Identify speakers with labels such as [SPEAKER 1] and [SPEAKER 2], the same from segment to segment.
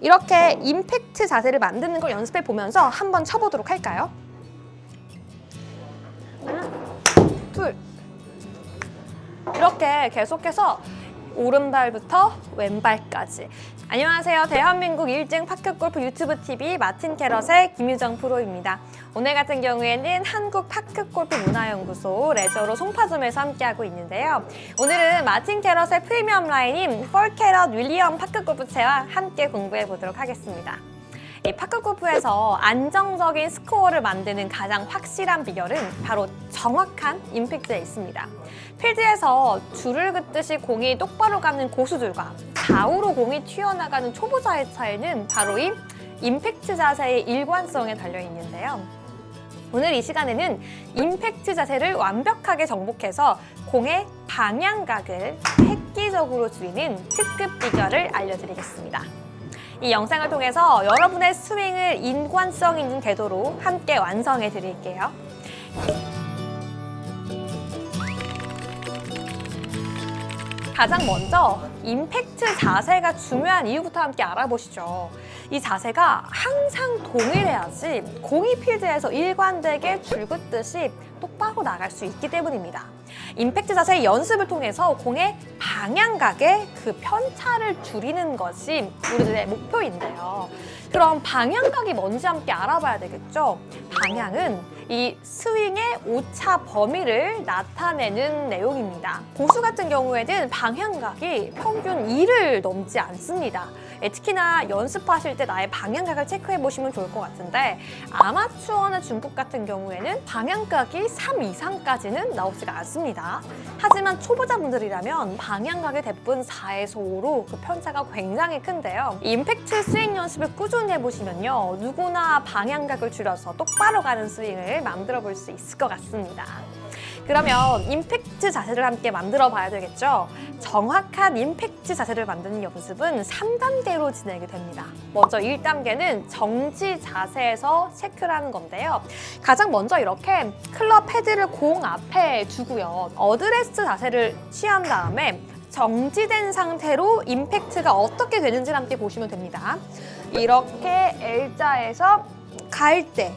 [SPEAKER 1] 이렇게 임팩트 자세를 만드는 걸 연습해 보면서 한번 쳐보도록 할까요? 하나, 둘. 이렇게 계속해서 오른발부터 왼발까지. 안녕하세요. 대한민국 1등 파크골프 유튜브 TV 마틴 캐럿의 김유정 프로입니다. 오늘 같은 경우에는 한국 파크골프 문화연구소 레저로 송파점에서 함께하고 있는데요. 오늘은 마틴 캐럿의 프리미엄 라인인 펄 캐럿 윌리엄 파크골프채와 함께 공부해 보도록 하겠습니다. 이 파크골프에서 안정적인 스코어를 만드는 가장 확실한 비결은 바로 정확한 임팩트에 있습니다. 필드에서 줄을 긋듯이 공이 똑바로 가는 고수들과 좌우로 공이 튀어나가는 초보자의 차이는 바로 이 임팩트 자세의 일관성에 달려 있는데요. 오늘 이 시간에는 임팩트 자세를 완벽하게 정복해서 공의 방향각을 획기적으로 줄이는 특급 비결을 알려드리겠습니다. 이 영상을 통해서 여러분의 스윙을 인관성 있는 궤도로 함께 완성해 드릴게요. 가장 먼저 임팩트 자세가 중요한 이유부터 함께 알아보시죠. 이 자세가 항상 동일해야지 공이 필드에서 일관되게 줄긋듯이 똑바로 나갈 수 있기 때문입니다. 임팩트 자세의 연습을 통해서 공의 방향각의 그 편차를 줄이는 것이 우리들의 목표인데요. 그럼 방향각이 뭔지 함께 알아봐야 되겠죠? 방향은 이 스윙의 오차 범위를 나타내는 내용입니다. 고수 같은 경우에는 방향각이 평균 2를 넘지 않습니다. 예, 특히나 연습하실 때 나의 방향각을 체크해 보시면 좋을 것 같은데 아마추어나 중급 같은 경우에는 방향각이 3 이상까지는 나오지가 않습니다. 하지만 초보자분들이라면 방향각이 대부분 4에서 5로 그 편차가 굉장히 큰데요. 이 임팩트 스윙 연습을 꾸준히 해보시면요. 누구나 방향각을 줄여서 똑바로 가는 스윙을 만들어 볼 수 있을 것 같습니다. 그러면 임팩트 자세를 함께 만들어 봐야 되겠죠? 정확한 임팩트 자세를 만드는 연습은 3단계로 진행이 됩니다. 먼저 1단계는 정지 자세에서 체크를 하는 건데요. 가장 먼저 이렇게 클럽 헤드를 공 앞에 두고요. 어드레스 자세를 취한 다음에 정지된 상태로 임팩트가 어떻게 되는지 함께 보시면 됩니다. 이렇게 L자에서 갈 때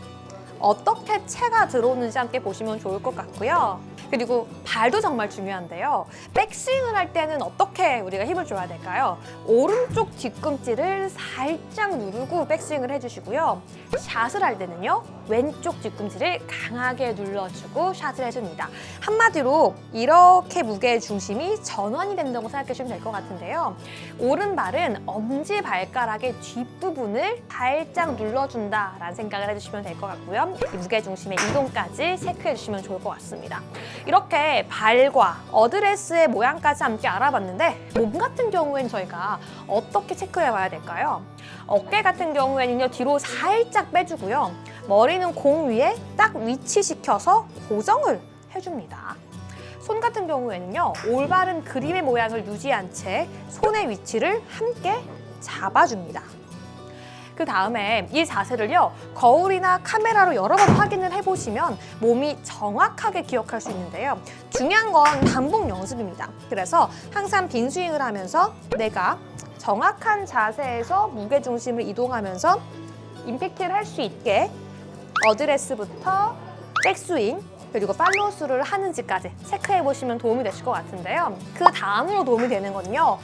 [SPEAKER 1] 어떻게 채가 들어오는지 함께 보시면 좋을 것 같고요. 그리고 발도 정말 중요한데요. 백스윙을 할 때는 어떻게 우리가 힘을 줘야 될까요? 오른쪽 뒤꿈치를 살짝 누르고 백스윙을 해주시고요. 샷을 할 때는요. 왼쪽 뒤꿈치를 강하게 눌러주고 샷을 해줍니다. 한마디로 이렇게 무게의 중심이 전환이 된다고 생각하시면 될 것 같은데요. 오른발은 엄지 발가락의 뒷부분을 살짝 눌러준다라는 생각을 해주시면 될 것 같고요. 이 무게 중심의 이동까지 체크해 주시면 좋을 것 같습니다. 이렇게 발과 어드레스의 모양까지 함께 알아봤는데 몸 같은 경우에는 저희가 어떻게 체크해 봐야 될까요? 어깨 같은 경우에는요 뒤로 살짝 빼주고요. 머리는 공 위에 딱 위치시켜서 고정을 해줍니다. 손 같은 경우에는요 올바른 그림의 모양을 유지한 채 손의 위치를 함께 잡아줍니다. 그 다음에 이 자세를요 거울이나 카메라로 여러 번 확인을 해보시면 몸이 정확하게 기억할 수 있는데요. 중요한 건 반복 연습입니다. 그래서 항상 빈 스윙을 하면서 내가 정확한 자세에서 무게 중심을 이동하면서 임팩트를 할 수 있게 어드레스부터 백스윙 그리고 팔로우스루를 하는지까지 체크해 보시면 도움이 되실 것 같은데요. 그 다음으로 도움이 되는 건요.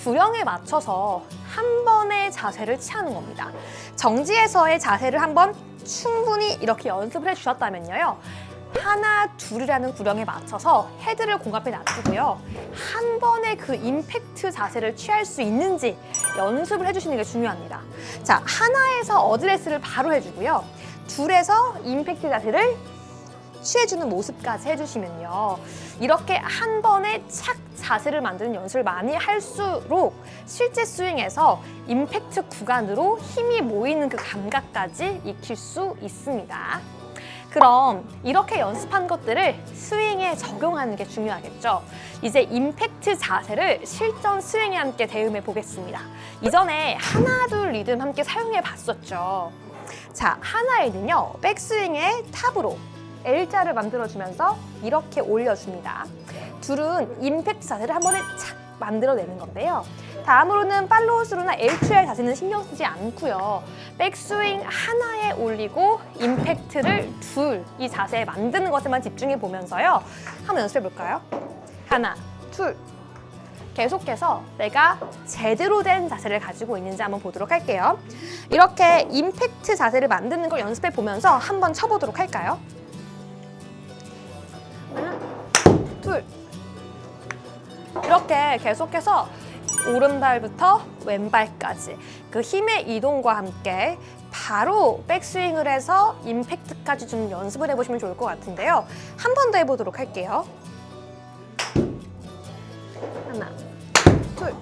[SPEAKER 1] 구령에 맞춰서 한 번의 자세를 취하는 겁니다. 정지에서의 자세를 한번 충분히 이렇게 연습을 해 주셨다면요. 하나, 둘이라는 구령에 맞춰서 헤드를 공 앞에 놔두고요. 한 번의 그 임팩트 자세를 취할 수 있는지 연습을 해주시는 게 중요합니다. 자, 하나에서 어드레스를 바로 해주고요. 둘에서 임팩트 자세를 취해주는 모습까지 해주시면요. 이렇게 한 번에 착 자세를 만드는 연습을 많이 할수록 실제 스윙에서 임팩트 구간으로 힘이 모이는 그 감각까지 익힐 수 있습니다. 그럼 이렇게 연습한 것들을 스윙에 적용하는 게 중요하겠죠. 이제 임팩트 자세를 실전 스윙에 함께 대응해 보겠습니다. 이전에 하나 둘 리듬 함께 사용해 봤었죠. 자, 하나에는요. 백스윙의 탑으로 L자를 만들어주면서 이렇게 올려줍니다. 둘은 임팩트 자세를 한 번에 착 만들어내는 건데요. 다음으로는 팔로우스루나 H2R 자세는 신경 쓰지 않고요. 백스윙 하나에 올리고 임팩트를 둘 이 자세에 만드는 것에만 집중해 보면서요. 한번 연습해 볼까요? 하나, 둘. 계속해서 내가 제대로 된 자세를 가지고 있는지 한번 보도록 할게요. 이렇게 임팩트 자세를 만드는 걸 연습해 보면서 한번 쳐보도록 할까요? 이렇게 계속해서 오른발부터 왼발까지 그 힘의 이동과 함께 바로 백스윙을 해서 임팩트까지 좀 연습을 해보시면 좋을 것 같은데요. 한 번 더 해보도록 할게요. 하나, 둘.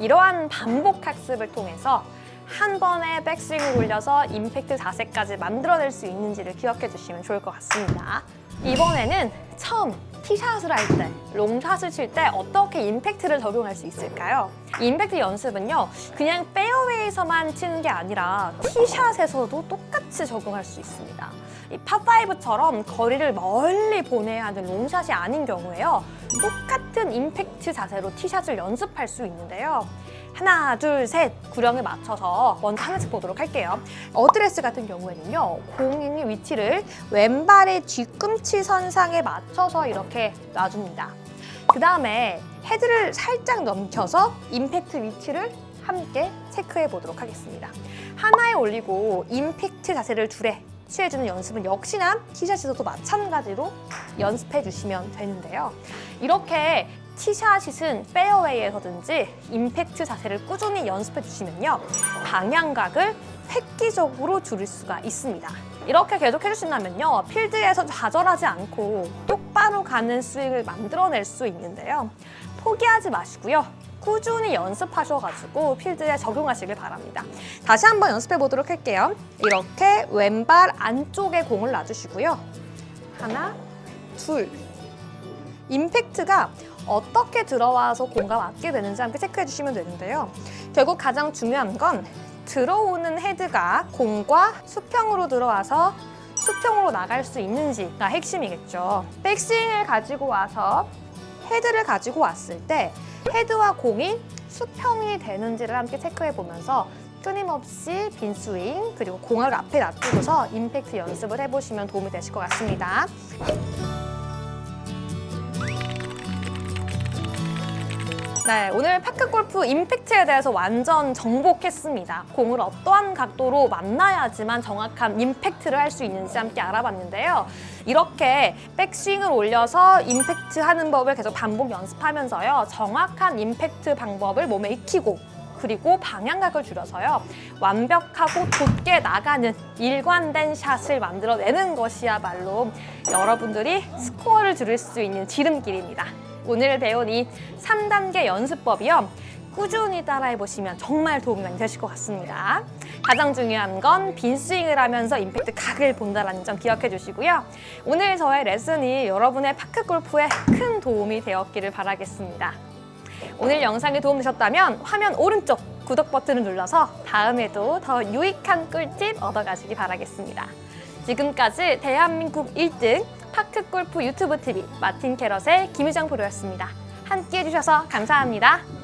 [SPEAKER 1] 이러한 반복 학습을 통해서 한 번에 백스윙을 올려서 임팩트 자세까지 만들어낼 수 있는지를 기억해 주시면 좋을 것 같습니다. 이번에는 처음 티샷을 할 때, 롱샷을 칠 때 어떻게 임팩트를 적용할 수 있을까요? 이 임팩트 연습은요, 그냥 페어웨이에서만 치는 게 아니라 티샷에서도 똑같이 적용할 수 있습니다. 이 파5처럼 거리를 멀리 보내야 하는 롱샷이 아닌 경우에요. 똑같은 임팩트 자세로 티샷을 연습할 수 있는데요. 하나, 둘, 셋 구령에 맞춰서 먼저 하나씩 보도록 할게요. 어드레스 같은 경우에는요, 공의 위치를 왼발의 뒤꿈치 선상에 맞춰서 이렇게 놔줍니다. 그 다음에 헤드를 살짝 넘겨서 임팩트 위치를 함께 체크해 보도록 하겠습니다. 하나에 올리고 임팩트 자세를 둘에 취해주는 연습은 역시나 티샷에서도 마찬가지로 연습해 주시면 되는데요. 이렇게 티샷잇은 페어웨이에서든지 임팩트 자세를 꾸준히 연습해 주시면요. 방향각을 획기적으로 줄일 수가 있습니다. 이렇게 계속 해주신다면요. 필드에서 좌절하지 않고 똑바로 가는 스윙을 만들어낼 수 있는데요. 포기하지 마시고요. 꾸준히 연습하셔가지고 필드에 적용하시길 바랍니다. 다시 한번 연습해 보도록 할게요. 이렇게 왼발 안쪽에 공을 놔주시고요. 하나, 둘. 임팩트가 어떻게 들어와서 공과 맞게 되는지 함께 체크해 주시면 되는데요. 결국 가장 중요한 건 들어오는 헤드가 공과 수평으로 들어와서 수평으로 나갈 수 있는지가 핵심이겠죠. 백스윙을 가지고 와서 헤드를 가지고 왔을 때 헤드와 공이 수평이 되는지를 함께 체크해 보면서 끊임없이 빈 스윙 그리고 공을 앞에 놔두고서 임팩트 연습을 해보시면 도움이 되실 것 같습니다. 네, 오늘 파크 골프 임팩트에 대해서 완전 정복했습니다. 공을 어떠한 각도로 만나야지만 정확한 임팩트를 할 수 있는지 함께 알아봤는데요. 이렇게 백스윙을 올려서 임팩트 하는 법을 계속 반복 연습하면서요. 정확한 임팩트 방법을 몸에 익히고 그리고 방향각을 줄여서요. 완벽하고 돋게 나가는 일관된 샷을 만들어내는 것이야말로 여러분들이 스코어를 줄일 수 있는 지름길입니다. 오늘 배운 이 3단계 연습법이요. 꾸준히 따라해 보시면 정말 도움이 많이 되실 것 같습니다. 가장 중요한 건 빈 스윙을 하면서 임팩트 각을 본다는 점 기억해 주시고요. 오늘 저의 레슨이 여러분의 파크 골프에 큰 도움이 되었기를 바라겠습니다. 오늘 영상이 도움되셨다면 화면 오른쪽 구독 버튼을 눌러서 다음에도 더 유익한 꿀팁 얻어가시기 바라겠습니다. 지금까지 대한민국 1등 파크 골프 유튜브 TV 마틴 캐럿의 김유정 프로였습니다. 함께 해주셔서 감사합니다.